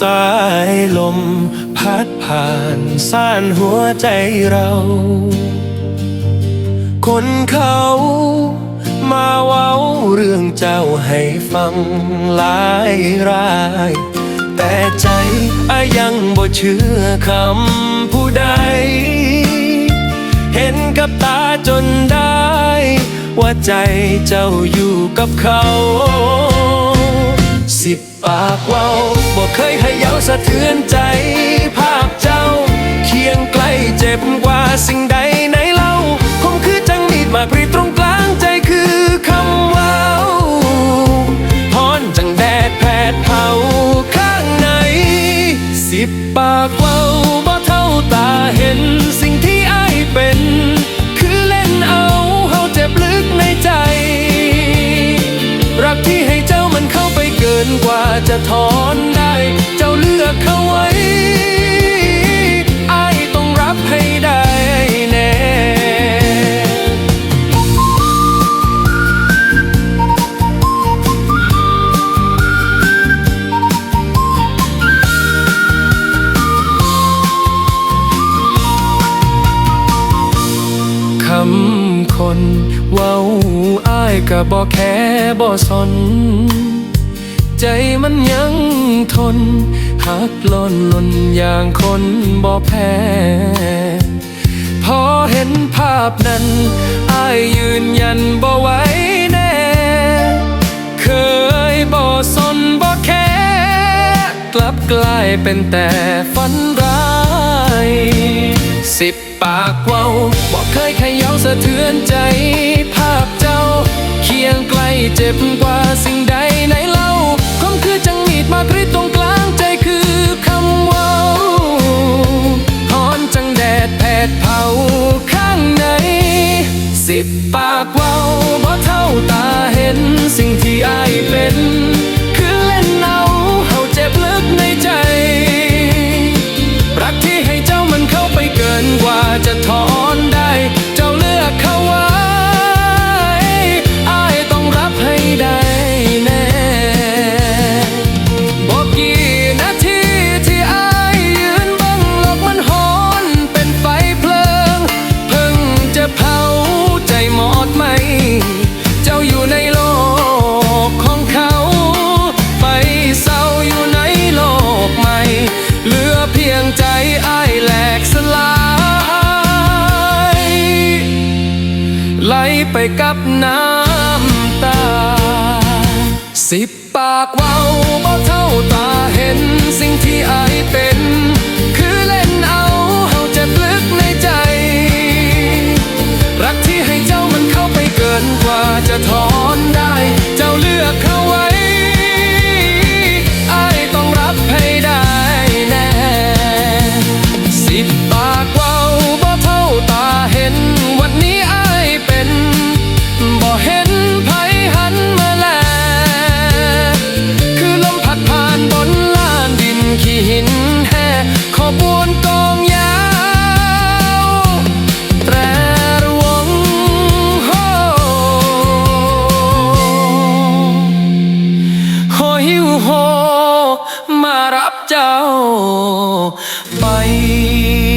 สายลม พัดผ่านซ่านหัวใจเรา คนเขามาเว้าเรื่องเจ้าให้ฟังหลายราย แต่ใจอายังบ่เชื่อคำผู้ใด เห็นกับตาจนได้ ว่าใจเจ้าอยู่กับเขา สิบปากเว้าบอกเคยให้เย้าสะเทือนใจ ภาพเจ้า เคียงใกล้เจ็บกว่าสิ่งใดไหนเล่าคมคือจังมีดมากรีตรงกลางใจคือคำว้าพรจังแดดแผดเผาข้างใน สิบปากเว้าบ่เท่าตาเห็นสิ่งที่อายเป็นคือเล่นเอาเฮาเจ็บลึกในใจ รักที่ นกว่าจะถอนได้ เจ้าเลือกเขาไว้อายต้องรับให้ได้แน่คำคนเว้าอ้ายก็บ่แค่บ่สน ใจมันยังทนหักล่นล่นอย่างคนบ่แพ้พอเห็นภาพนั้นอ้ายยืนยันบ่ไหวแน่ เคยบ่สนบ่แค่กลับกลายเป็นแต่ฝันร้าย สิบปากเว้าบอกเคยแค่เย้าสะเทือนใจ ภาพเจ้า เคียงไกลเจ็บกว่าสิ่งใด สิบ ไหลไปกับน้ำตา สิบปากเว้าบ่เท่าตาเห็นสิ่งที่ night.